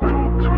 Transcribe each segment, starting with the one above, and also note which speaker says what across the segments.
Speaker 1: built to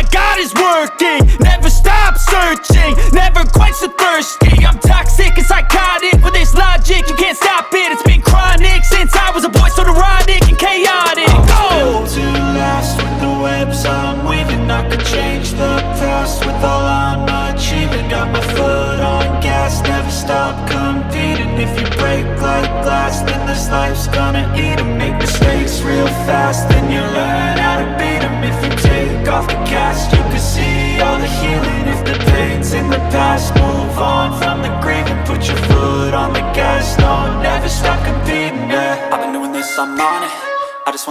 Speaker 2: got is working. Never stop searching. Never quench the thirsty. I'm toxic and psychotic with this logic. You can't stop it. It's been chronic since I was a boy, so neurotic and chaotic. Go! Oh.
Speaker 3: to last with the webs I'm weaving. I could change the past with all I'm achieving. Got my foot on gas, never stop competing. If you break like glass, then this life's gonna eat 'em. Make mistakes real fast, then you learn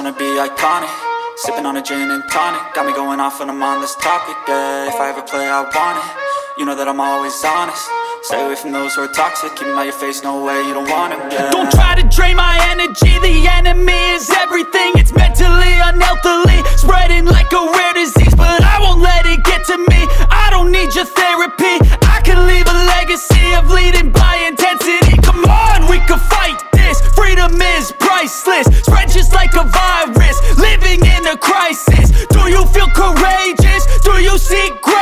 Speaker 4: wanna be iconic. Sipping on a gin and tonic. Got me going off when I'm on this topic. Yeah, if I ever play, I want it. You know that I'm always honest. Stay away from those who are toxic. Keep 'em out your face, no way, you don't want it. Yeah.
Speaker 2: Don't try to drain my energy. The enemy is everything. It's mentally, unhealthily, spreading like a rare disease. But I won't let it get to me. I don't need your therapy. I can leave a legacy of leading by Freedom is priceless. Spread just like a virus. Living in a crisis. Do you feel courageous? Do you seek greatness?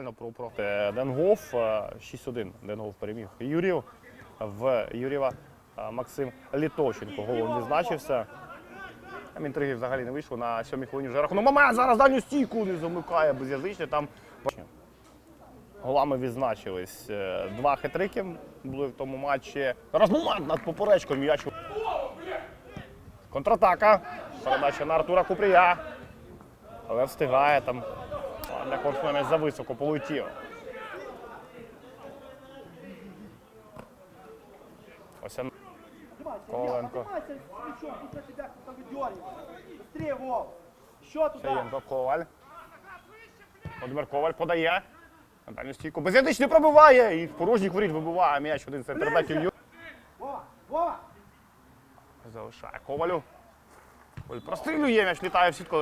Speaker 5: Вже про про Е, Денгоф е, 6-1. Денгоф переміг Юрів. В Юрєва е, Максим Літовченко голом відзначився. Там інтриги взагалі не вийшло. На сьомій хвилині вже рахунок. Момент зараз дальню стійку не замикає безязичне. Там голами відзначились. Е, Два хитрики були в тому матчі. Зараз момент над поперечком м'яч. Контратака. Передача на Артура Купрія. Але встигає там. Для Корсуна зависоко полетів. Ось он-
Speaker 6: туда!
Speaker 5: Саєнко Коваль. Володимир Коваль подає. На дальню стійку. Безядич не пробиває. І порожніх воріт вибиває м'яч один!
Speaker 6: Вова!
Speaker 5: Залишає Ковалю. Коваль прострілює, м'яч літає в сітку.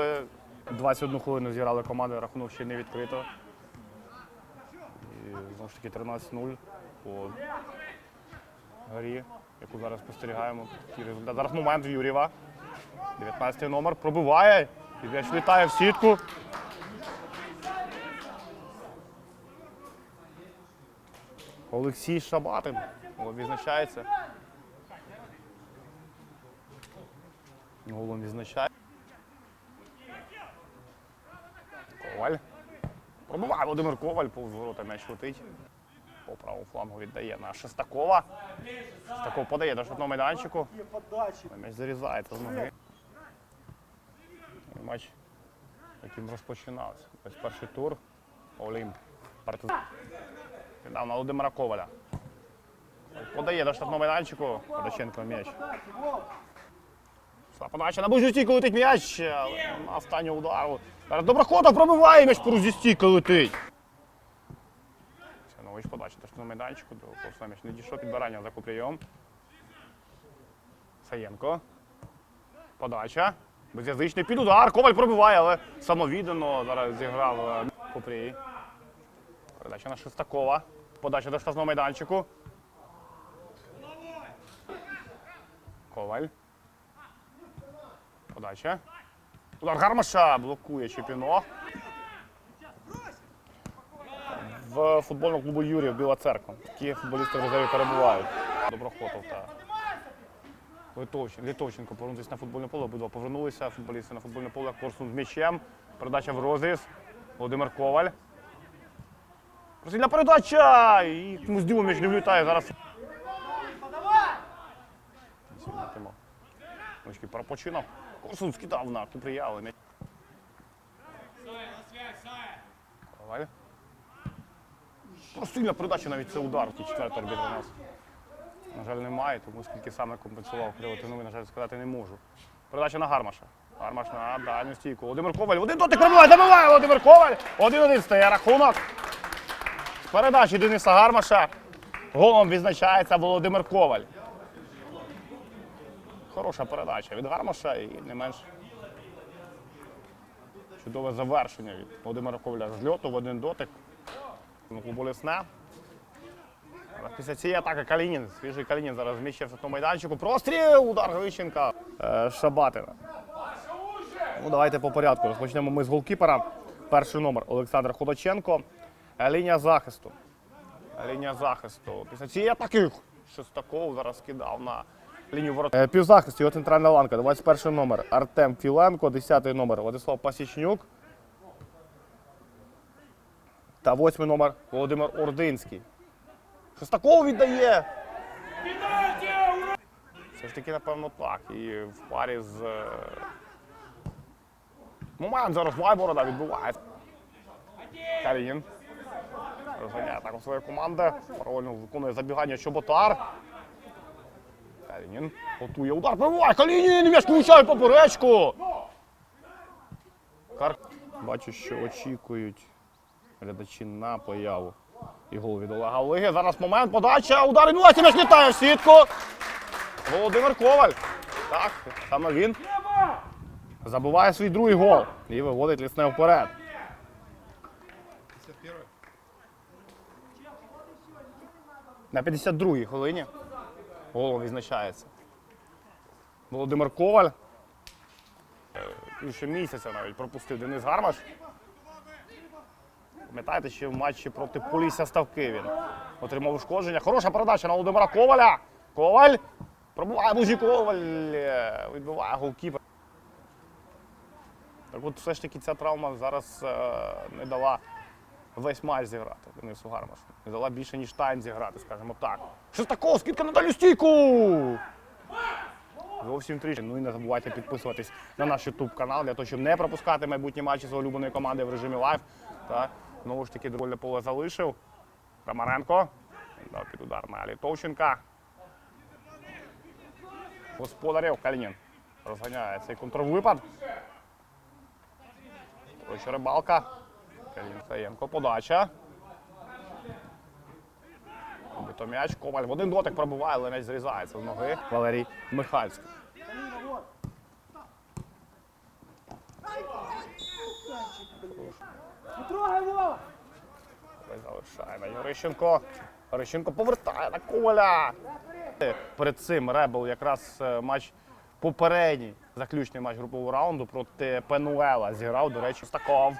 Speaker 5: 21 хвилину зіграли команди, рахунок ще не відкрито. І знову ж таки 13-0 по грі, яку зараз спостерігаємо. Зараз момент в Юрєва. 19 номер пробиває. І м'яч літає в сітку. Олексій Шабатин відзначається. Голом відзначає. Коваль. Пробиває Володимир Коваль, повз ворота м'яч летить. По правому флангу віддає на Шестакова. Шестаков подає до штатного майданчику. М'яч зарізається з ноги. Матч, яким розпочинався. Ось перший тур. Олімп. Партизан. Віддав на Володимира Коваля. Подає до штатного майданчику. Подаченко м'яч. Подача на ближню стійку летить м'яч. На останнього удару. Зараз Доброхотов пробиває м'яч по зі стійки летить. Сянович подача теж на майданчику. До м'яч не дійшов. Підбирання за куприйом. Саєнко. Подача. Безязичний під удар. Коваль пробиває, але самовіддано зараз зіграв е, Купрій. Передача на Шестакова. Подача до штрафного майданчику. Коваль. Подача. Удар Гармаша блокує Чепіно. В футбольному клубу Юрів Біла Церква. Такі футболісти в резерві перебувають. Доброхотов та Литовченко, Литовченко повернутися на футбольне поле. Обидва повернулися. Футболісти на футбольне поле. Корсун з м'ячем. Передача в розріз. Володимир Коваль. Просильна передача! І чомусь дивом м'яч не влітає зараз. Очки перепочинав. Корсун скидав на Купрія, але м'яч. Коваль. Просильна передача, навіть це удар. Ті четвертий арбітр у нас. На жаль, немає, тому скільки саме компенсував Кривотиновий, на жаль, сказати не можу. Передача на Гармаша. Гармаш на дальню стійку. Володимир Коваль. Один дотик пробиває, забиває Володимир Коваль. Один-один стає рахунок. З передачі Дениса Гармаша. Голом відзначається Володимир Коваль. Хороша передача від Гармаша і не менш чудове завершення від Володимира Коваля з льоту в один дотик. На клубу Лісне. Але Після цієї атаки Калінін, свіжий Калінін зараз зміщився на майданчику. Простріл! Удар Грищенка. Е, Шабатина. Ну, давайте по порядку. Розпочнемо ми з голкіпера. Перший номер Олександр Ходоченко. Е, Лінія захисту. Лінія захисту. Після цієї атаки Шестаков зараз кидав на лінію ворот. Е, Півзахист, його центральна ланка. 21 номер Артем Філенко, 10 номер Владислав Пасічнюк. Та восьмий номер Володимир Ординський. Шестаков віддає. Все ж таки, напевно, так. І в парі з. е, Момент зараз Вайборода відбувається. Калінін. Розганяє атаку своєї команди. Паралельно виконує забігання Чоботар. Калінін готує удар. Пробиває Калінін! М'яч влучає поперечку. Кар... Бачу, що очікують глядачі на появу. І гол від Олега Олеги. Зараз момент, подача, удар і м'яч літає в сітку. Володимир Коваль. Так, саме він забиває свій другий гол і виводить лісне вперед. На 52-й хвилині голом відзначається. Володимир Коваль. Більше місяця навіть пропустив Денис Гармаш. Пам'ятаєте, ще в матчі проти Полісся Ставки він отримав ушкодження. Хороша передача на Володимира Коваля. Коваль. Пробуває Бужі Коваль. Відбиває голкіпер. Так от все ж таки ця травма зараз е, не дала весь матч зіграти Денису Гармашу. Дала більше, ніж Тайн зіграти, скажімо так. Шестаков, скидка на стійку! Зовсім трішки. Ну і не забувайте підписуватись на наш YouTube канал для того, щоб не пропускати майбутні матчі своєї улюбленої команди в режимі лайв. Знову ж таки, довольне поле залишив. Ромаренко. Дав під удар на Літовченка. Господарів Калінін розганяє цей контрвипад. Коротше, рибалка. Саєнко. Подача. Бито м'яч. Коваль в один дотик пробиває, але м'яч зрізається з ноги. Валерій Михальський. Залишає на Юрищенко. Юрищенко повертає на Коваля. Перед цим Ребел якраз е, матч попередній, заключний матч групового раунду проти Пенуела зіграв, до речі, Стаков.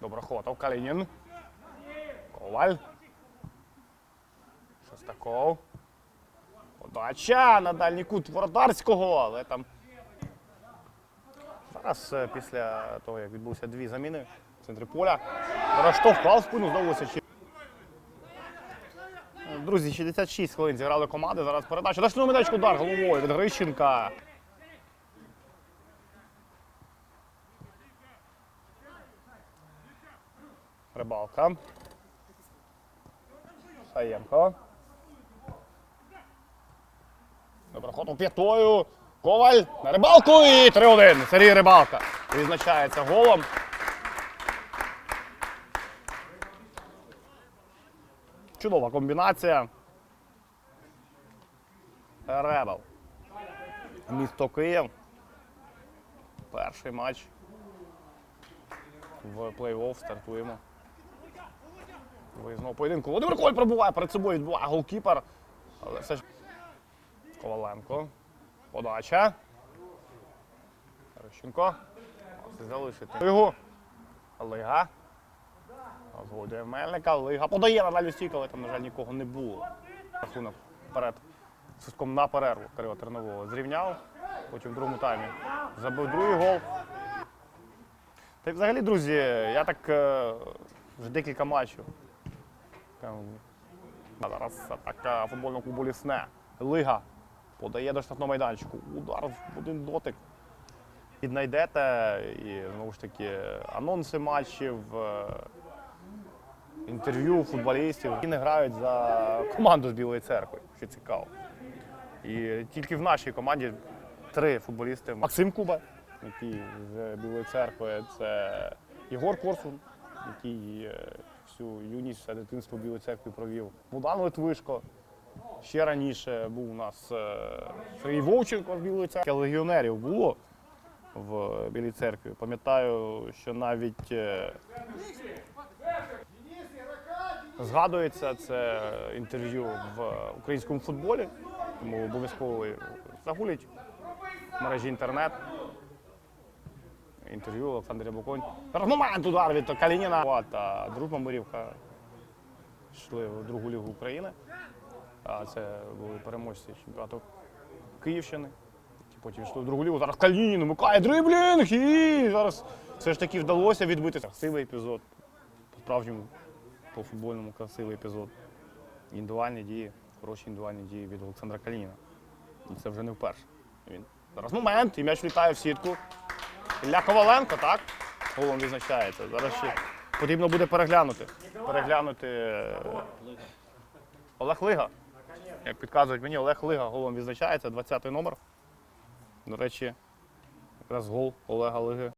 Speaker 5: Доброхотов, Калінін. Коваль. Шестаков. Подача на дальній кут Вородарського, але там Зараз е, після того, як відбулися дві заміни в центрі поля, зараз штовхав спину, знову сечі. Друзі, 66 хвилин зіграли команди. Зараз передача. Дашну медачку удар головою від Грищенка. Рибалка. Саєнко. Добре, Потім п'ятою. Коваль на рибалку і 3-1. Сергій Рибалка відзначається голом. Чудова комбінація. Ребел. Місто Київ. Перший матч в плей-офф стартуємо. Виїзного поєдинку. Володимир Коль пробуває перед собою відбуває голкіпер. Але все ж Коваленко. Подача. Рощенко. Залишити. Лигу. Лига. Згодує Мельника. Лига подає на дальню стійку, але там, на жаль, нікого не було. Рахунок вперед. Свистком на перерву Кирила Тернового зрівняв. Потім в другому таймі забив другий гол. Та й взагалі, друзі, я так е, вже декілька матчів. Зараз атака футбольного клубу Лісне. Лига подає до штрафного майданчику. Удар в один дотик. Піднайдете і знову ж таки анонси матчів, е, інтерв'ю футболістів, не грають за команду з Білої церкви, що цікаво. І тільки в нашій команді три футболісти. Максим Куба, який з Білої церкви, це Єгор Корсун, який всю юність, все дитинство Білої церкви провів. Богдан Литвишко. Ще раніше був у нас е, Сергій Вовченко в Білої церкви. Легіонерів було в Білій церкві. Пам'ятаю, що навіть е, згадується це інтерв'ю в українському футболі, тому обов'язково загулять в мережі інтернет. Інтерв'ю Олександр Рябоконь. Момент удар від Калініна та дружба Мирівка йшли в другу лігу України. А це були переможці чемпіонату Київщини. Потім йшли в другу лігу. Зараз Калінін вмикає дриблінг і зараз все ж таки вдалося відбити красивий епізод. По-справжньому, по-футбольному красивий епізод. Індивідуальні дії, хороші індивідуальні дії від Олександра Калініна. І це вже не вперше. Він зараз момент, і м'яч літає в сітку. Ілля Коваленко, так? Голом відзначається. Зараз ще потрібно буде переглянути. Переглянути е, Олег Лига. Як підказують мені, Олег Лига голом відзначається, 20-й номер. До речі, якраз гол Олега Лиги.